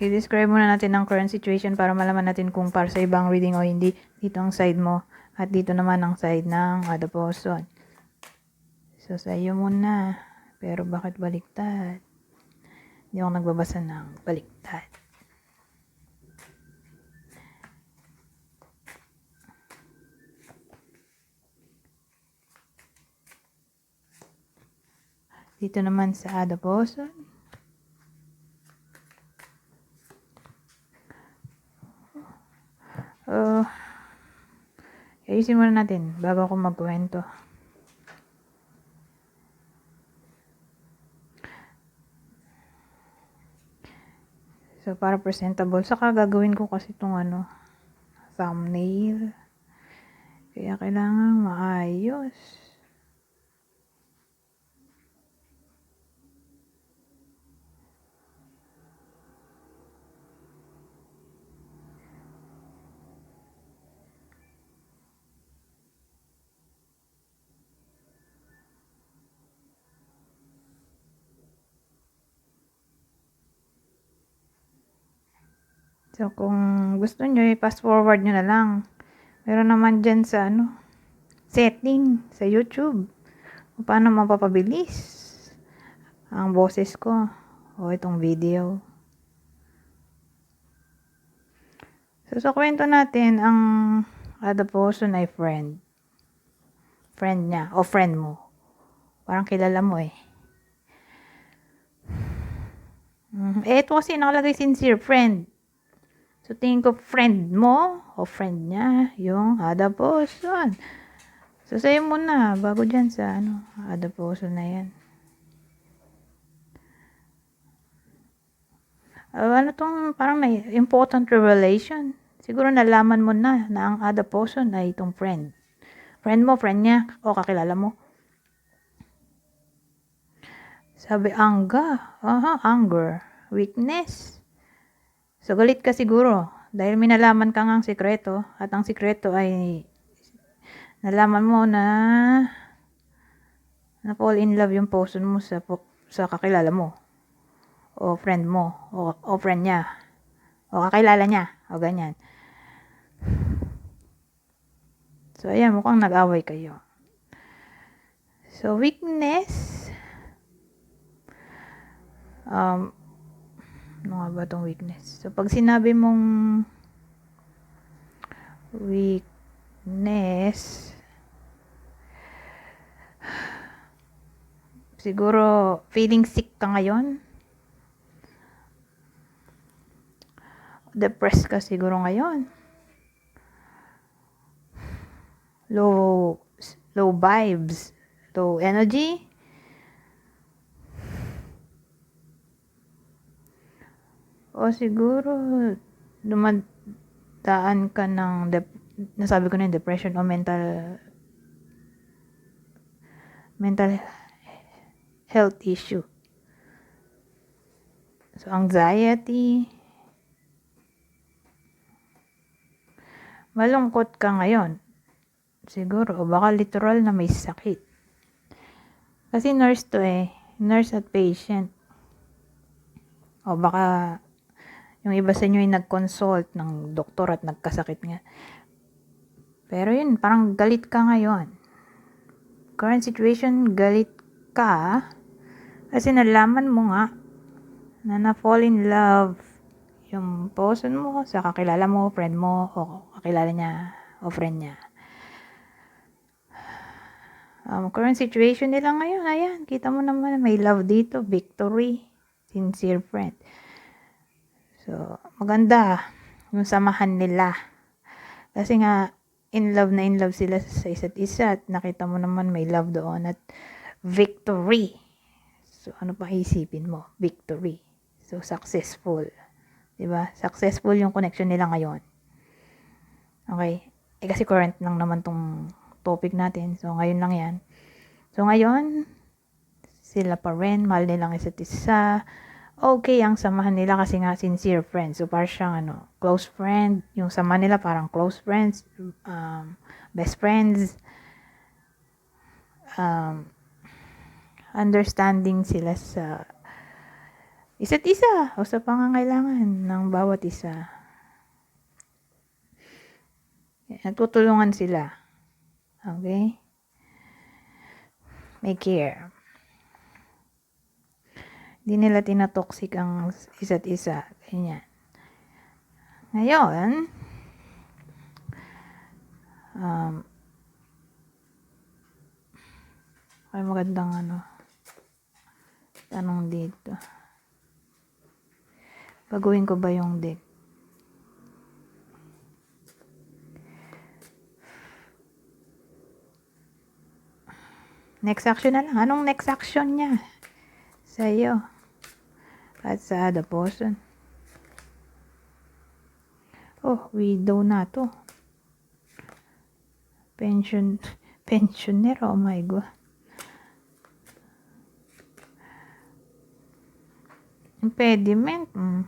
i-describe muna natin ang current situation para malaman natin kung para sa ibang reading o hindi. Dito ang side mo at dito naman ang side ng other person. So, sa iyo muna. Pero bakit baliktad? Hindi ako nagbabasa ng baliktad. Dito naman sa other person. Uh, ayusin muna natin bago ako magkwento. So, para presentable. Saka gagawin ko kasi itong ano, thumbnail. Kaya kailangan maayos. So, kung gusto nyo, i-fast forward nyo na lang. Meron naman dyan sa ano, setting sa YouTube. Kung paano mapapabilis ang boses ko o itong video. So, sa kwento natin, ang person ay friend. Friend niya, o friend mo. Parang kilala mo eh. Mhm. Eh, ito kasi nakalagay sincere friend. So, tingin ko friend mo o friend niya yung person. So, sa'yo muna bago dyan sa ano, person na yan. Ah, ano tong parang may important revelation. Siguro nalaman mo na na ang other person ay itong friend. Friend mo, friend niya, o kakilala mo. Sabi, angga. Aha, anger. Weakness. So, galit ka siguro. Dahil minalaman ka nga ang sikreto. At ang sikreto ay nalaman mo na na fall in love yung person mo sa, sa kakilala mo. O friend mo. O, o friend niya. O kakilala niya. O ganyan. So, ayan. Mukhang nag-away kayo. So, weakness. Um, ano nga ba itong weakness? So, pag sinabi mong weakness, siguro feeling sick ka ngayon. Depressed ka siguro ngayon. Low, low vibes, low energy. O siguro, dumadaan ka ng, dep- nasabi ko na yung depression o mental, mental health issue. So, anxiety. Malungkot ka ngayon. Siguro, o baka literal na may sakit. Kasi nurse to eh. Nurse at patient. O baka yung iba sa inyo ay nag-consult ng doktor at nagkasakit nga. Pero yun, parang galit ka ngayon. Current situation, galit ka kasi nalaman mo nga na na-fall in love yung person mo sa kakilala mo, friend mo, o kakilala niya, o friend niya. Um, current situation nila ngayon, ayan, kita mo naman, may love dito, victory, sincere friend. So, maganda yung samahan nila. Kasi nga, in love na in love sila sa isa't isa at nakita mo naman may love doon at victory. So, ano pa isipin mo? Victory. So, successful. ba? Successful yung connection nila ngayon. Okay? Eh kasi current lang naman tong topic natin. So, ngayon lang yan. So, ngayon, sila pa rin, mahal nilang isa't isa. Okay ang samahan nila kasi nga sincere friends. So, parang siyang ano, close friend. Yung sama nila parang close friends, um, best friends. Um, understanding sila sa Isa't isa o sa pangangailangan ng bawat isa. Nagtutulungan sila. Okay? May care. Hindi nila tinatoxic ang isa't isa. Ganyan. Ngayon, um, ay magandang ano, tanong dito. Baguhin ko ba yung deck? Next action na lang. Anong next action niya? Sa iyo. At sa the person. Oh, widow na to. Pension, pensioner. Oh my God. Impediment. Mm.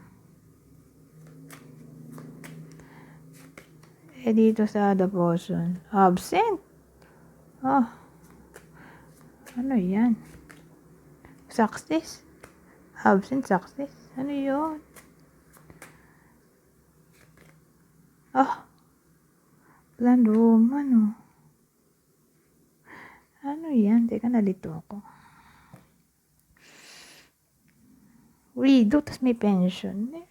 Eh, dito sa the person. Absent. Oh. Ano yan? Success? Absent success? Ano yun? Ah. Landuman, oh. Ano yan? Teka, nalito ako. Widow, tas may pension. Eh.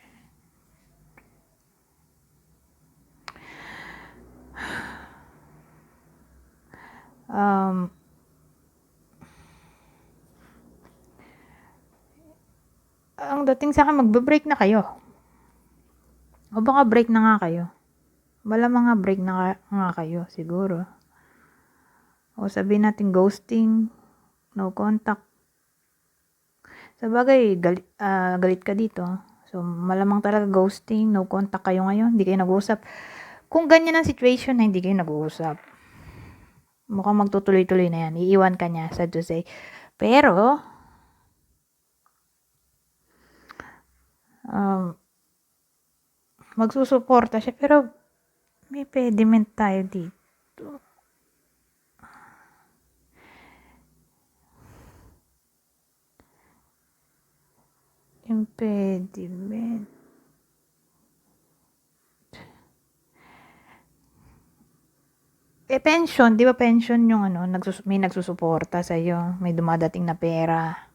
Um, ang dating sa akin, magbe-break na kayo. O baka break na nga kayo. Wala mga break na nga, kayo, siguro. O sabihin natin ghosting, no contact. Sa bagay, galit, ah, galit ka dito. So, malamang talaga ghosting, no contact kayo ngayon, hindi kayo nag-uusap. Kung ganyan ang situation na hindi kayo nag-uusap, mukhang magtutuloy-tuloy na yan. Iiwan ka niya, sad to say. Pero, um, magsusuporta siya. Pero, may pediment tayo dito. Impediment. Eh, pension, di ba pension yung ano, nagsus may nagsusuporta sa iyo, may dumadating na pera.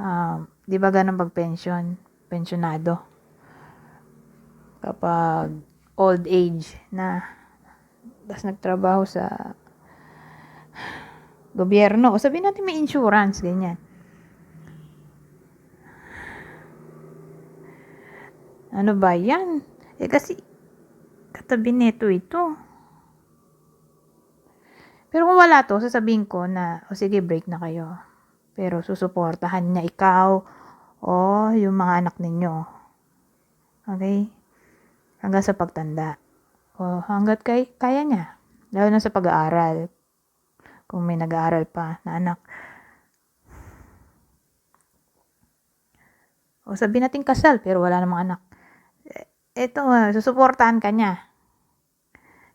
Um, di ba ganun pag pension, pensionado? Kapag old age na, tapos nagtrabaho sa gobyerno, o sabihin natin may insurance, ganyan. Ano ba yan? Eh kasi, katabi nito ito. Pero kung wala to, sasabihin ko na, o sige, break na kayo. Pero susuportahan niya ikaw o yung mga anak ninyo. Okay? Hanggang sa pagtanda. O hanggat kay, kaya niya. Lalo na sa pag-aaral. Kung may nag-aaral pa na anak. O sabihin natin kasal, pero wala namang anak. Ito, uh, susuportahan ka niya.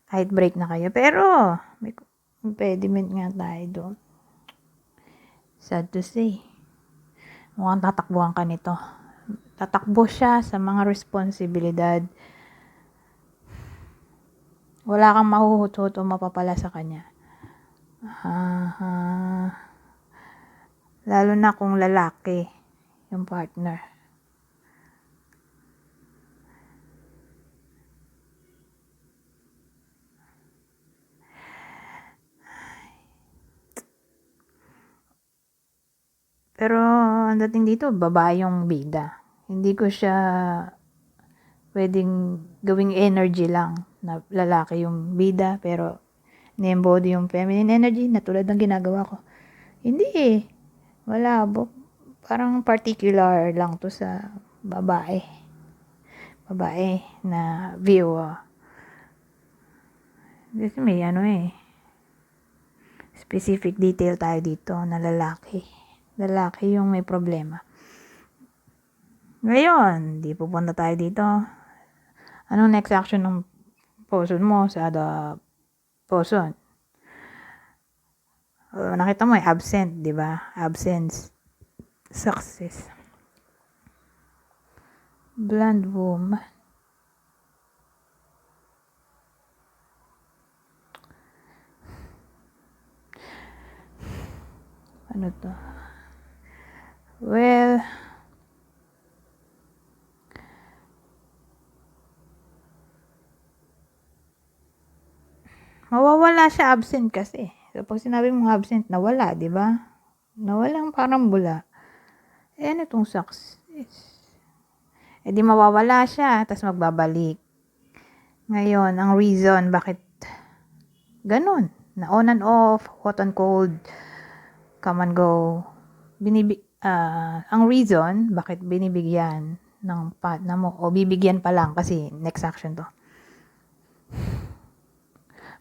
Kahit break na kayo. Pero, may impediment nga tayo doon. Sad to say. Mukhang tatakbuhan ka nito. Tatakbo siya sa mga responsibilidad. Wala kang mahuhut-hut o mapapala sa kanya. Uh, lalo na kung lalaki yung partner. Pero ang dating dito, babae yung bida. Hindi ko siya pwedeng gawing energy lang na lalaki yung bida pero ni-embody yung feminine energy na tulad ng ginagawa ko. Hindi eh. Wala. Bo, parang particular lang to sa babae. Babae na view. ah. Kasi may ano eh. Specific detail tayo dito na lalaki. Lalaki yung may problema. Ngayon, di pupunta tayo dito. Anong next action ng person mo sa the person? Uh, nakita mo absent, di ba? Absence success. Blonde woman. Ano to? Well, mawawala siya absent kasi. So, pag sinabi mong absent, nawala, di ba? Nawalang parang bula. Eh, ano itong success? Eh, di mawawala siya, tapos magbabalik. Ngayon, ang reason bakit ganun, na on and off, hot and cold, come and go. Binibi ah, ang reason bakit binibigyan ng partner mo o bibigyan pa lang kasi next action to.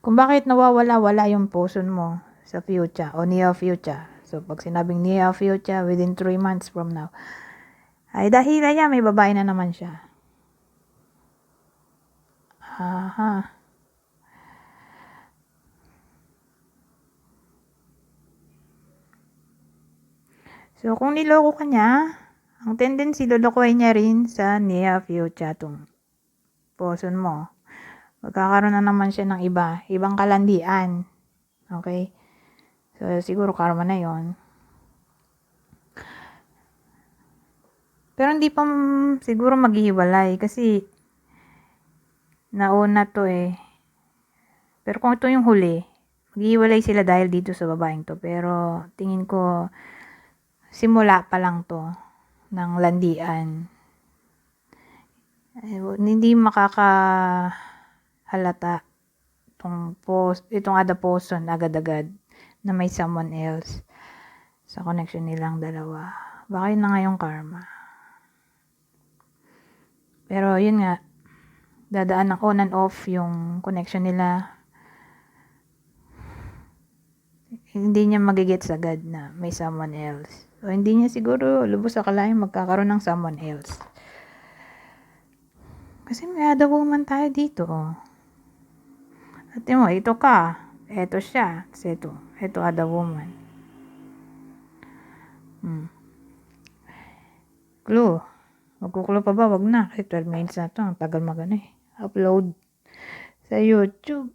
Kung bakit nawawala wala yung potion mo sa future o near future. So pag sinabing near future within 3 months from now ay dahil ayan may babae na naman siya. Aha. So, kung niloko ka niya, ang tendency, lulukuhin niya rin sa near future tong poson mo. Magkakaroon na naman siya ng iba, ibang kalandian. Okay? So, siguro karma na yon Pero hindi pa siguro maghihiwalay kasi nauna to eh. Pero kung ito yung huli, maghihiwalay sila dahil dito sa babaeng to. Pero tingin ko, simula pa lang to ng landian. Eh, hindi makakahalata itong post, itong ada person agad-agad na may someone else sa connection nilang dalawa. Baka yun na nga yung karma. Pero yun nga, dadaan ng on and off yung connection nila. Hindi niya magigets agad na may someone else. So, hindi niya siguro lubos akalain magkakaroon ng someone else. Kasi may other woman tayo dito. Oh. At mo, ito ka. Ito siya. Tapos ito. Ito other woman. Hmm. Clue. Magkukulo pa ba? Wag na. Kasi 12 minutes na to. Ang tagal magano eh. Upload sa YouTube.